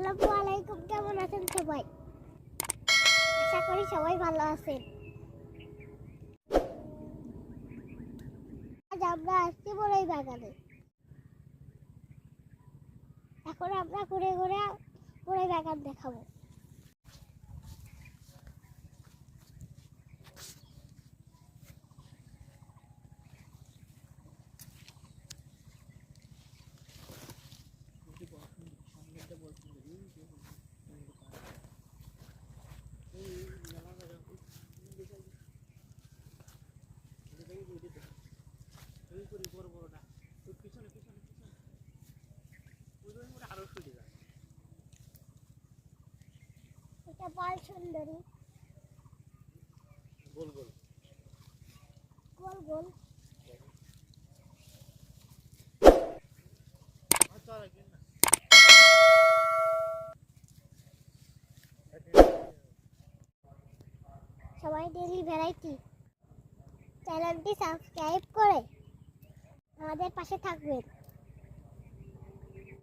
আসসালামু আলাইকুম, কেমন আছেন সবাই? আশা করি সবাই ভালো আছেন। আজ আমরা আসছি বড়ই বাগানে। এখন আমরা ঘুরে ঘুরে বড়ই বাগান দেখাবো। এটা বাল সুন্দরী। গোল গোল। গোল গোল। রাখেন না সবাই ডেলি ভ্যারাইটি চ্যানেলটি সাবস্ক্রাইব করে। আমাদের পাশে থাকবেন।